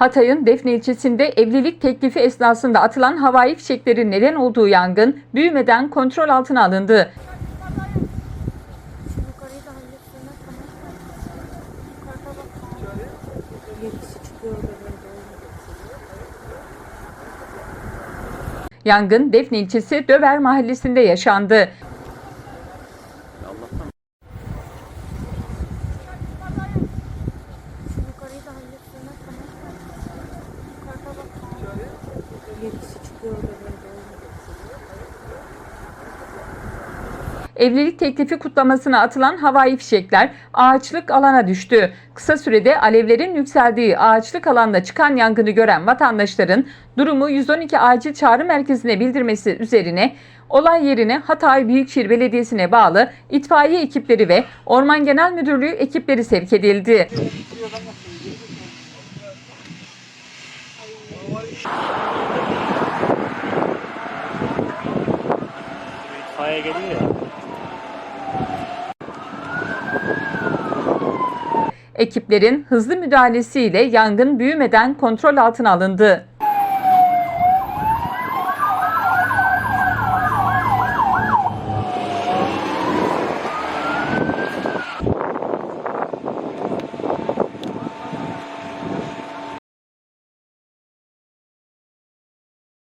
Hatay'ın Defne ilçesinde evlilik teklifi esnasında atılan havai fişeklerin neden olduğu yangın büyümeden kontrol altına alındı. Yangın Defne ilçesi Döver mahallesinde yaşandı. Yedisi çıkıyor. Evlilik teklifi kutlamasına atılan havai fişekler ağaçlık alana düştü. Kısa sürede alevlerin yükseldiği ağaçlık alanda çıkan yangını gören vatandaşların durumu 112 acil çağrı merkezine bildirmesi üzerine olay yerine Hatay Büyükşehir Belediyesi'ne bağlı itfaiye ekipleri ve Orman Genel Müdürlüğü ekipleri sevk edildi. İtfaiye geliyor ya. Ekiplerin hızlı müdahalesiyle yangın büyümeden kontrol altına alındı.